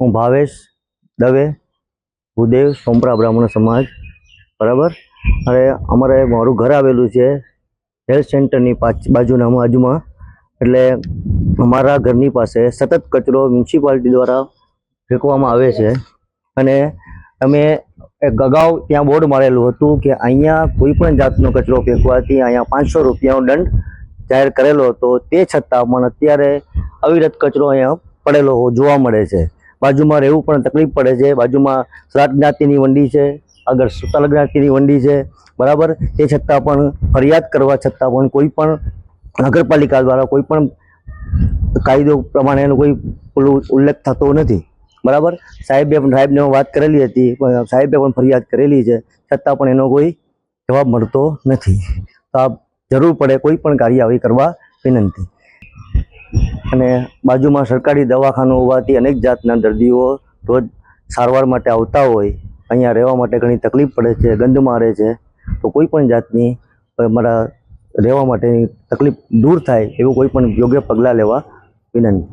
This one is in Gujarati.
હું ભાવેશ દવે, ભૂદેવ સોમપરા બ્રાહ્મણ સમાજ, બરાબર? અને અમારે મારું ઘર આવેલું છે હેલ્થ સેન્ટરની બાજુના બાજુમાં એટલે અમારા ઘરની પાસે સતત કચરો મ્યુનિસિપાલિટી દ્વારા ફેંકવામાં આવે છે. અને અમે એક અગાઉ ત્યાં બોર્ડ મારેલું હતું કે અહીંયા કોઈ પણ જાતનો કચરો ફેંકવાથી અહીંયા પાંચસો રૂપિયાનો દંડ જાહેર કરેલો હતો. તે છતાં પણ અત્યારે અવિરત કચરો અહીંયા પડેલો જોવા મળે છે. બાજુમાં રહેવું પણ તકલીફ પડે છે. બાજુમાં શ્રાદ્ધ જ્ઞાતિની વંડી છે, આગળ સુતાલ જ્ઞાતિની વંડી છે, બરાબર? તે છતાં પણ, ફરિયાદ કરવા છતાં પણ કોઈ પણ નગરપાલિકા દ્વારા કોઈ પણ કાયદો પ્રમાણે એનો કોઈ પેલું ઉલ્લેખ થતો નથી. બરાબર? સાહેબે પણ, સાહેબને વાત કરેલી હતી, પણ સાહેબે પણ ફરિયાદ કરેલી છે. છતાં પણ એનો કોઈ જવાબ મળતો નથી. તો આ જરૂર પડે કોઈ પણ કાર્યવાહી કરવા વિનંતી. અને બાજુમાં સરકારી દવાખાનું હોવાથી અનેક જાતના દર્દીઓ રોજ સારવાર માટે આવતા હોય, અહીંયા રહેવા માટે ઘણી તકલીફ પડે છે ગંધ મારે છે, તો કોઈ પણ જાતની અમારા રહેવા માટેની તકલીફ દૂર થાય એવું કોઈ પણ યોગ્ય પગલાં લેવા વિનંતી.